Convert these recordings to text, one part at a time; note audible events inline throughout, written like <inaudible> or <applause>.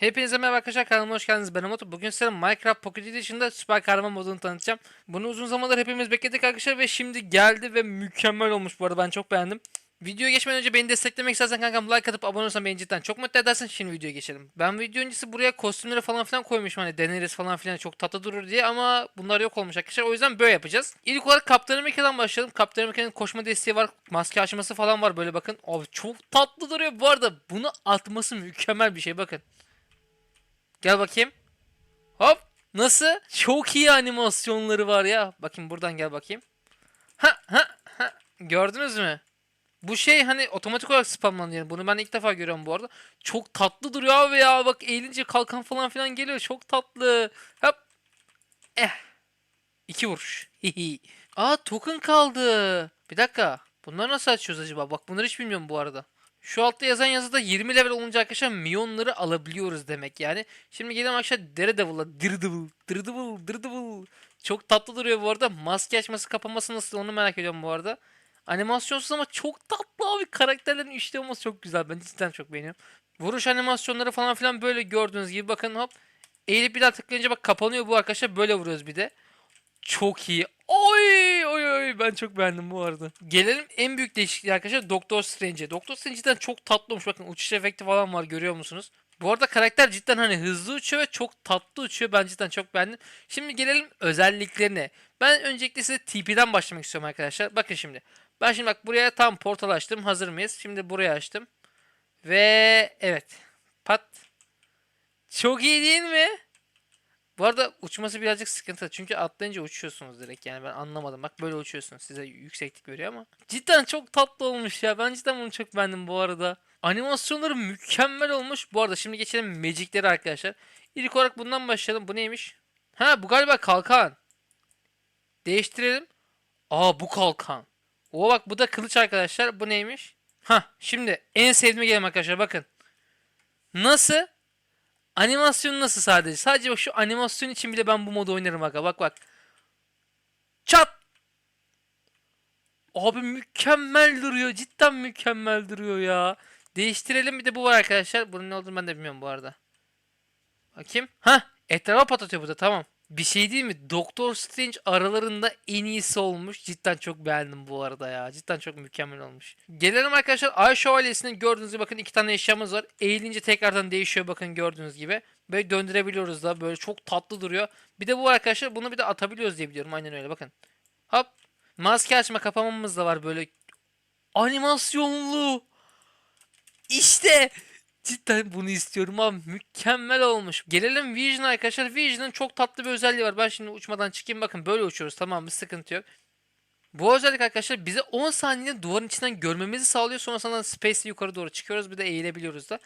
Hepinize merhaba arkadaşlar kanalıma hoş geldiniz ben Umut. Bugün size Minecraft Pocket Edition'da süper kahraman modunu tanıtacağım. Bunu uzun zamandır hepimiz bekledik arkadaşlar ve şimdi geldi ve mükemmel olmuş bu arada ben çok beğendim. Videoya geçmeden önce beni desteklemek istersen kankam like atıp abone olursan beni cidden çok mutlu edersin. Şimdi videoya geçelim. Ben video öncesi buraya kostümleri falan filan koymuşum hani deneriz falan filan çok tatlı durur diye ama bunlar yok olmuş arkadaşlar. O yüzden böyle yapacağız. İlk olarak Kaptan Amerika'dan başlayalım. Kaptan Amerika'nın koşma desteği var. Maske açması falan var böyle bakın. Abi çok tatlı duruyor. Bu arada bunu atması mükemmel bir şey bakın. Gel bakayım. Hop. Nasıl? Çok iyi animasyonları var ya. Bakayım buradan gel bakayım. Ha ha ha. Gördünüz mü? Bu şey hani otomatik olarak spamlanıyor. Bunu ben ilk defa görüyorum bu arada. Çok tatlı duruyor abi ya. Bak eğilince kalkan falan filan geliyor. Çok tatlı. Hop. Eh. İki vuruş. Aa token kaldı. Bir dakika. Bunları nasıl açıyoruz acaba? Bak bunları hiç bilmiyorum bu arada. Şu altta yazan yazıda 20 level olunca arkadaşlar milyonları alabiliyoruz demek yani. Şimdi gelelim arkadaşlar Daredevil'a. Daredevil, Daredevil, Daredevil. Çok tatlı duruyor bu arada. Maske açması kapanması nasıl onu merak ediyorum bu arada. Animasyonsuz ama çok tatlı abi. Karakterlerin işlevi olması çok güzel. Ben cidden çok beğeniyorum. Vuruş animasyonları falan filan böyle gördüğünüz gibi bakın hop. Eğilip bir daha tıklayınca bak kapanıyor bu arkadaşlar. Böyle vuruyoruz bir de. Çok iyi. Oy oy oy ben çok beğendim bu arada. Gelelim en büyük değişikliği arkadaşlar Doktor Strange'e. Doktor Strange cidden çok tatlı olmuş. Bakın uçuş efekti falan var görüyor musunuz? Bu arada karakter cidden hani hızlı uçuyor ve çok tatlı uçuyor. Ben cidden çok beğendim. Şimdi gelelim özelliklerine. Ben öncelikle size TP'den başlamak istiyorum arkadaşlar. Bakın şimdi. Ben şimdi bak buraya tam portal açtım. Hazır mıyız? Şimdi buraya açtım. Ve evet. Pat. Çok iyi değil mi? Bu arada uçması birazcık sıkıntı. Çünkü atlayınca uçuyorsunuz direkt. Yani ben anlamadım. Bak böyle uçuyorsunuz. Size yükseklik veriyor ama. Cidden çok tatlı olmuş ya. Ben cidden bunu çok beğendim bu arada. Animasyonları mükemmel olmuş. Bu arada şimdi geçelim Magic'leri arkadaşlar. İlk olarak bundan başlayalım. Bu neymiş? Ha bu galiba kalkan. Değiştirelim. Aa bu kalkan. O bak bu da kılıç arkadaşlar. Bu neymiş? Ha şimdi en sevdiğime gelelim arkadaşlar bakın. Nasıl? Animasyon nasıl sadece? Sadece bak şu animasyon için bile ben bu modu oynarım bak bak bak. Çat. Abi mükemmel duruyor. Cidden mükemmel duruyor ya. Değiştirelim bir de bu var arkadaşlar. Bunun ne olduğunu ben de bilmiyorum bu arada. Bakayım. Ha, etrafa patlatıyor bu da tamam. Bir şey değil mi? Doktor Strange aralarında en iyisi olmuş. Cidden çok beğendim bu arada ya. Cidden çok mükemmel olmuş. Gelelim arkadaşlar Ay Şövalyesi'nin gördüğünüz gibi bakın iki tane eşyamız var. Eğilince tekrardan değişiyor bakın gördüğünüz gibi. Böyle döndürebiliyoruz da böyle çok tatlı duruyor. Bir de bu arkadaşlar bunu bir de atabiliyoruz diye biliyorum. Aynen öyle bakın. Hop. Maske açma kapamamız da var böyle. Animasyonlu. İşte. Cidden bunu istiyorum abi. Mükemmel olmuş. Gelelim Vision arkadaşlar. Vision'ın çok tatlı bir özelliği var. Ben şimdi uçmadan çıkayım. Bakın böyle uçuyoruz. Tamam mı? Sıkıntı yok. Bu özellik arkadaşlar bize 10 saniyede duvarın içinden görmemizi sağlıyor. Sonrasında space'le yukarı doğru çıkıyoruz. Bir de eğilebiliyoruz da.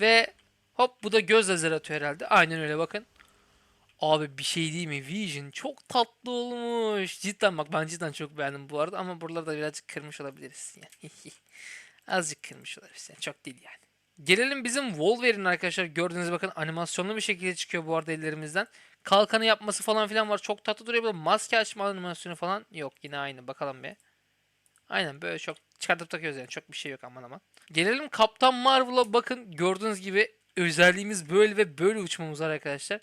Ve hop bu da göz lazer atıyor herhalde. Aynen öyle bakın. Abi bir şey değil mi? Vision çok tatlı olmuş. Cidden bak ben cidden çok beğendim bu arada. Ama buralarda birazcık kırmış olabiliriz. Yani. <laughs> Azıcık kırmış olabiliriz. Yani çok değil yani. Gelelim bizim Wolverine arkadaşlar. Gördüğünüz bakın animasyonlu bir şekilde çıkıyor bu arada ellerimizden. Kalkanı yapması falan filan var. Çok tatlı duruyor. Böyle maske açma animasyonu falan yok. Yine aynı. Bakalım bir. Aynen böyle çok çıkartıp takıyoruz yani. Çok bir şey yok aman aman. Gelelim Kaptan Marvel'a bakın. Gördüğünüz gibi özelliğimiz böyle ve böyle uçmamız var arkadaşlar.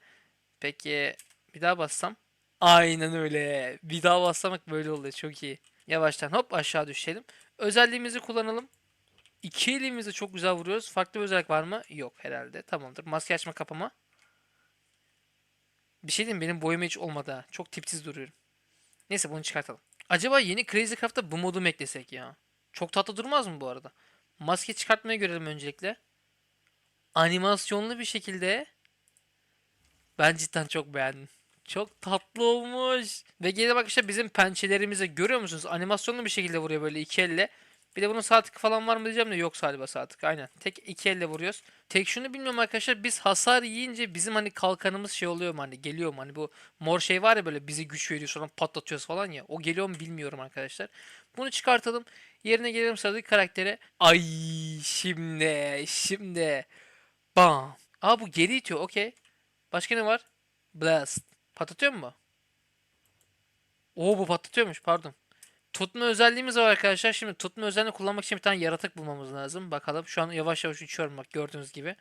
Peki bir daha bassam. Aynen öyle. Bir daha bassam bak böyle oluyor. Çok iyi. Yavaştan hop aşağı düşelim. Özelliğimizi kullanalım. İki elimizle çok güzel vuruyoruz. Farklı bir özellik var mı? Yok herhalde. Tamamdır. Maske açma kapama. Bir şey diyeyim benim boyama hiç olmadı ha. Çok tipsiz duruyorum. Neyse bunu çıkartalım. Acaba yeni Crazy Craft'ta bu modu mu eklesek ya? Çok tatlı durmaz mı bu arada? Maske çıkartmayı görelim öncelikle. Animasyonlu bir şekilde. Ben cidden çok beğendim. Çok tatlı olmuş. Ve gene bak işte bizim pençelerimize görüyor musunuz? Animasyonlu bir şekilde vuruyor böyle iki elle. Bir de bunun tıkı falan var mı diyeceğim de yok galiba sağ tık. Aynen. Tek iki elle vuruyoruz. Tek şunu bilmiyorum arkadaşlar. Biz hasar yiyince bizim hani kalkanımız şey oluyor mu hani geliyor mu? Hani bu mor şey var ya böyle bize güç veriyor sonra patlatıyoruz falan ya. O geliyor mu bilmiyorum arkadaşlar. Bunu çıkartalım. Yerine gelelim sıradaki karaktere. Ay şimdi şimdi. Bam. Aa bu geri itiyor okey. Başka ne var? Blast. Patlatıyor mu? Oo bu patlatıyormuş pardon. Tutma özelliğimiz var arkadaşlar. Şimdi tutma özelliğini kullanmak için bir tane yaratık bulmamız lazım. Bakalım. Şu an yavaş yavaş uçuyorum bak gördüğünüz gibi.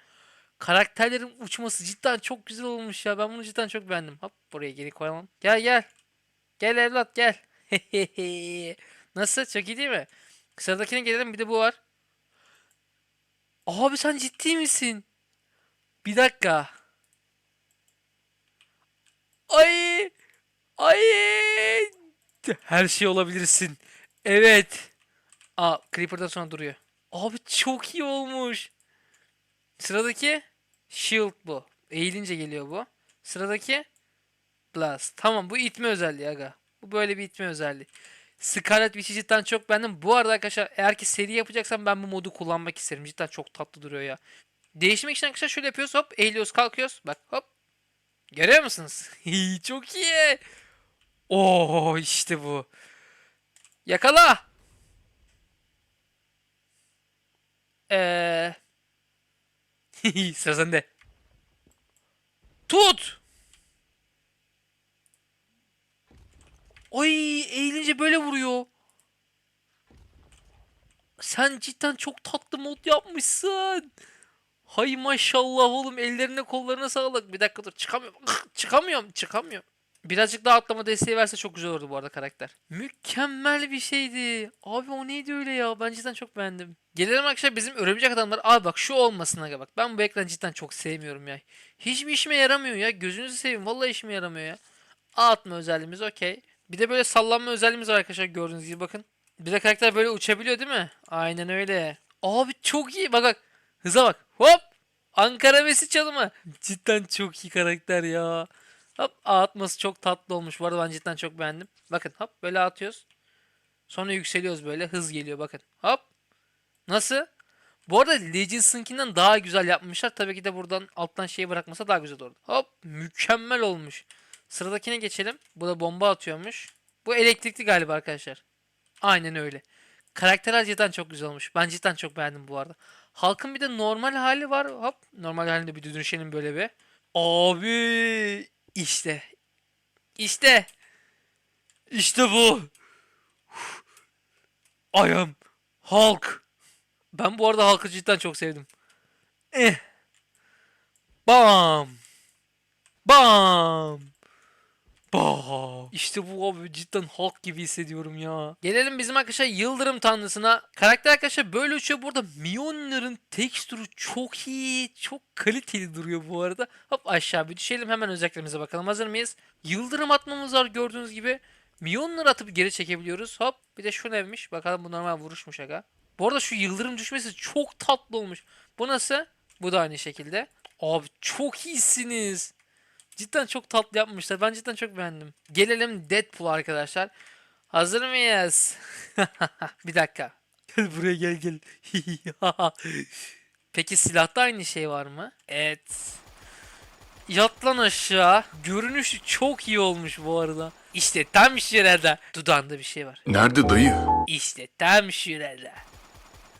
Karakterlerin uçması cidden çok güzel olmuş ya. Ben bunu cidden çok beğendim. Hop buraya geri koyalım. Gel gel. Gel evlat gel. <laughs> Nasıl? Çok iyi değil mi? Sıradakine gelelim. Bir de bu var. Abi sen ciddi misin? Bir dakika. Ay! Ay! Her şey olabilirsin. Evet. Aa, Creeper'dan sonra duruyor. Abi çok iyi olmuş. Sıradaki Shield bu. Eğilince geliyor bu. Sıradaki Blast. Tamam bu itme özelliği aga. Bu böyle bir itme özelliği. Scarlet Witch'i cidden çok beğendim. Bu arada arkadaşlar eğer ki seri yapacaksam ben bu modu kullanmak isterim. Cidden çok tatlı duruyor ya. Değişmek için arkadaşlar şöyle yapıyoruz. Hop eğiliyoruz kalkıyoruz. Bak hop. Görüyor musunuz? <laughs> çok iyi. Oo işte bu. Yakala. Eee. <laughs> Sıra sende. Tut. Oy eğilince böyle vuruyor. Sen cidden çok tatlı mod yapmışsın. Hay maşallah oğlum ellerine kollarına sağlık. Bir dakika dur çıkamıyorum. <laughs> çıkamıyorum çıkamıyorum. Birazcık daha atlama desteği verse çok güzel olurdu bu arada karakter. Mükemmel bir şeydi. Abi o neydi öyle ya? Ben cidden çok beğendim. Gelelim arkadaşlar bizim örümcek adamlar. Abi bak şu olmasın aga bak. Ben bu ekranı cidden çok sevmiyorum ya. Hiçbir işime yaramıyor ya. Gözünüzü seveyim. Vallahi işime yaramıyor ya. A atma özelliğimiz okey. Bir de böyle sallanma özelliğimiz var arkadaşlar gördüğünüz gibi bakın. Bir de karakter böyle uçabiliyor değil mi? Aynen öyle. Abi çok iyi. Bak bak. Hıza bak. Hop. Ankara Messi çalımı. Cidden çok iyi karakter ya. Hop atması çok tatlı olmuş. Bu arada ben cidden çok beğendim. Bakın hop böyle atıyoruz. Sonra yükseliyoruz böyle. Hız geliyor bakın. Hop. Nasıl? Bu arada Legends'ınkinden daha güzel yapmışlar. Tabii ki de buradan alttan şeyi bırakmasa daha güzel olurdu. Hop mükemmel olmuş. Sıradakine geçelim. Bu da bomba atıyormuş. Bu elektrikli galiba arkadaşlar. Aynen öyle. Karakterler cidden çok güzel olmuş. Ben cidden çok beğendim bu arada. Halkın bir de normal hali var. Hop normal halinde bir dönüşelim böyle bir. Abi işte. İşte. İşte bu. <sighs> I am Hulk. Ben bu arada Hulk'ı cidden çok sevdim. Eh. Bam. Bam. Bam. İşte bu abi cidden Hulk gibi hissediyorum ya. Gelelim bizim arkadaşlar Yıldırım Tanrısı'na. Karakter arkadaşlar böyle uçuyor. Burada Mion'ların tekstürü çok iyi. Çok kaliteli duruyor bu arada. Hop aşağı bir düşelim. Hemen özelliklerimize bakalım. Hazır mıyız? Yıldırım atmamız var gördüğünüz gibi. Mion'ları atıp geri çekebiliyoruz. Hop bir de şu neymiş? Bakalım bu normal vuruşmuş aga. Bu arada şu yıldırım düşmesi çok tatlı olmuş. Bu nasıl? Bu da aynı şekilde. Abi çok iyisiniz. Cidden çok tatlı yapmışlar. Ben cidden çok beğendim. Gelelim Deadpool arkadaşlar. Hazır mıyız? <laughs> bir dakika. Gel buraya gel gel. <laughs> Peki silahta aynı şey var mı? Evet. Yat lan aşağı. Görünüşü çok iyi olmuş bu arada. İşte tam şurada. Dudağında bir şey var. Nerede dayı? İşte tam şurada.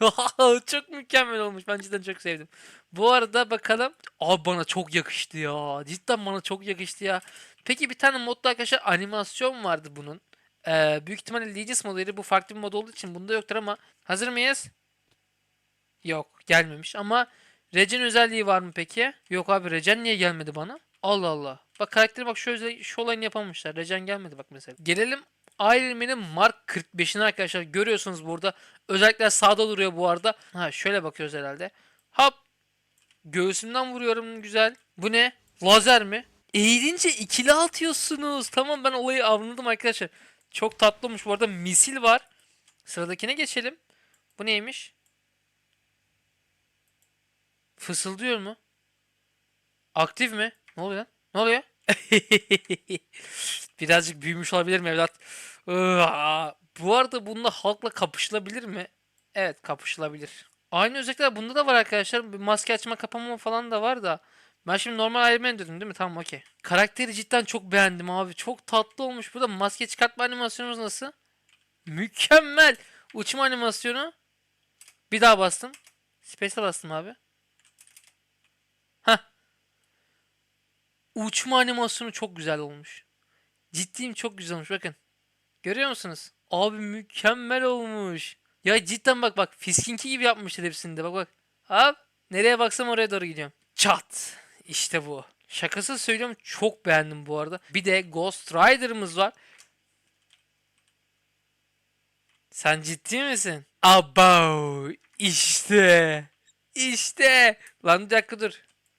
<laughs> çok mükemmel olmuş. Ben cidden çok sevdim. Bu arada bakalım. Abi bana çok yakıştı ya. Cidden bana çok yakıştı ya. Peki bir tane modda arkadaşlar animasyon vardı bunun. Ee, büyük ihtimalle Legends modeli bu farklı bir mod olduğu için bunda yoktur ama hazır mıyız? Yok gelmemiş ama Regen özelliği var mı peki? Yok abi Regen niye gelmedi bana? Allah Allah. Bak karakteri bak şu, özel, şu olayını yapamamışlar. Regen gelmedi bak mesela. Gelelim Iron Mark 45'ini arkadaşlar görüyorsunuz burada. Özellikler sağda duruyor bu arada. Ha şöyle bakıyoruz herhalde. Hop. Göğsümden vuruyorum güzel. Bu ne? Lazer mi? Eğilince ikili atıyorsunuz. Tamam ben olayı anladım arkadaşlar. Çok tatlı olmuş. Bu arada misil var. Sıradakine geçelim. Bu neymiş? Fısıldıyor mu? Aktif mi? Ne oluyor lan? Ne oluyor? <laughs> Birazcık büyümüş olabilir mi evlat? Bu arada bununla halkla kapışılabilir mi? Evet kapışılabilir. Aynı özellikler bunda da var arkadaşlar. Bir maske açma kapama falan da var da. Ben şimdi normal Iron Man dedim değil mi? Tamam okey. Karakteri cidden çok beğendim abi. Çok tatlı olmuş. Burada maske çıkartma animasyonumuz nasıl? Mükemmel. Uçma animasyonu. Bir daha bastım. Space'e bastım abi. Heh. Uçma animasyonu çok güzel olmuş. Ciddiyim çok güzel olmuş bakın. Görüyor musunuz? Abi mükemmel olmuş. Ya cidden bak bak Fisk'inki gibi yapmışlar hepsinde bak bak. Hop nereye baksam oraya doğru gidiyorum. Çat. İşte bu. Şakası söylüyorum çok beğendim bu arada. Bir de Ghost Rider'ımız var. Sen ciddi misin? Abo işte. İşte. Lan bir dakika dur.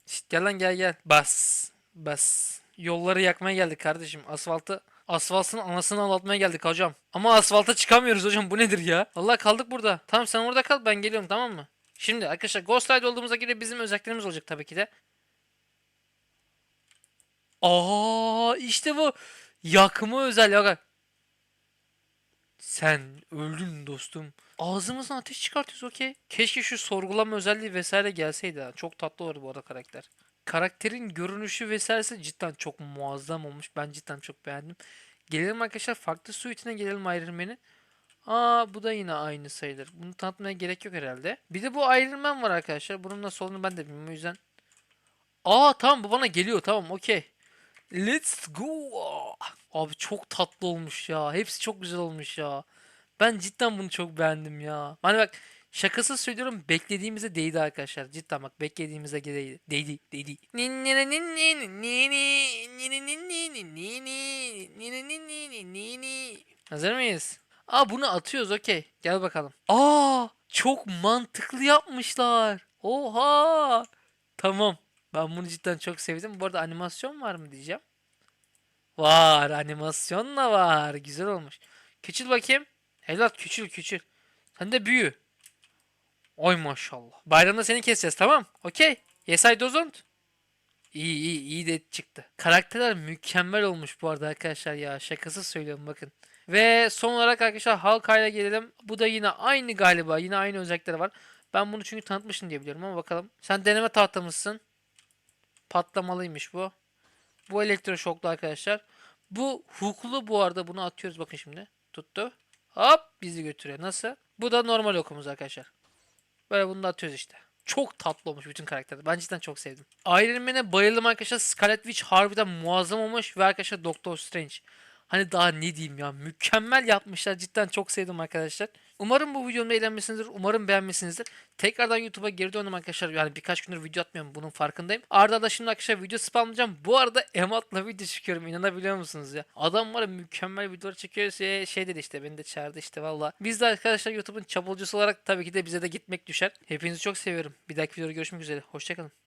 Şşt, gel lan gel gel. Bas. Bas. Yolları yakmaya geldik kardeşim. Asfaltı Asfaltın anasını ağlatmaya geldik hocam. Ama asfalta çıkamıyoruz hocam. Bu nedir ya? Allah kaldık burada. Tamam sen orada kal ben geliyorum tamam mı? Şimdi arkadaşlar Ghost Rider olduğumuza göre bizim özelliklerimiz olacak tabii ki de. Aa işte bu. Yakma özel. Sen öldün dostum. Ağzımızdan ateş çıkartıyoruz okey. Keşke şu sorgulama özelliği vesaire gelseydi. Çok tatlı olurdu bu arada karakter. Karakterin görünüşü vesairesi cidden çok muazzam olmuş. Ben cidden çok beğendim. Gelelim arkadaşlar farklı suite'ine gelelim Iron Man'in. Aa bu da yine aynı sayılır. Bunu tanıtmaya gerek yok herhalde. Bir de bu Iron Man var arkadaşlar. Bunun nasıl olduğunu ben de bilmiyorum o yüzden. Aa tamam bu bana geliyor tamam okey. Let's go. Abi çok tatlı olmuş ya. Hepsi çok güzel olmuş ya. Ben cidden bunu çok beğendim ya. Hani bak şakasız söylüyorum beklediğimize değdi arkadaşlar. Cidden bak beklediğimize değdi. Değdi. Değdi. Hazır mıyız? Aa bunu atıyoruz okey. Gel bakalım. Aa çok mantıklı yapmışlar. Oha. Tamam. Ben bunu cidden çok sevdim. Bu arada animasyon var mı diyeceğim. Var. Animasyon da var. Güzel olmuş. Küçül bakayım. Evlat küçül küçül. Sen de büyü. Oy maşallah. Bayramda seni keseceğiz tamam. Okey. Yes I don't. İyi iyi iyi de çıktı. Karakterler mükemmel olmuş bu arada arkadaşlar ya. Şakasız söylüyorum bakın. Ve son olarak arkadaşlar Hawkeye'la gelelim. Bu da yine aynı galiba. Yine aynı özellikleri var. Ben bunu çünkü tanıtmışım diye biliyorum ama bakalım. Sen deneme tahtamızsın. Patlamalıymış bu. Bu elektroşoklu arkadaşlar. Bu hukuklu bu arada bunu atıyoruz bakın şimdi. Tuttu. Hop bizi götürüyor. Nasıl? Bu da normal okumuz arkadaşlar. Böyle bunu da atıyoruz işte. Çok tatlı olmuş bütün karakterler. Ben cidden çok sevdim. Iron Man'e bayıldım arkadaşlar. Scarlet Witch harbiden muazzam olmuş. Ve arkadaşlar Doctor Strange. Hani daha ne diyeyim ya. Mükemmel yapmışlar. Cidden çok sevdim arkadaşlar. Umarım bu videomu eğlenmişsinizdir. Umarım beğenmişsinizdir. Tekrardan YouTube'a geri döndüm arkadaşlar. Yani birkaç gündür video atmıyorum. Bunun farkındayım. Arda da şimdi arkadaşlar video spamlayacağım. Bu arada Emat'la video çekiyorum. İnanabiliyor musunuz ya? Adam var ya mükemmel videolar çekiyor. Şey, şey dedi işte beni de çağırdı işte valla. Biz de arkadaşlar YouTube'un çapulcusu olarak tabii ki de bize de gitmek düşer. Hepinizi çok seviyorum. Bir dahaki videoda görüşmek üzere. Hoşçakalın.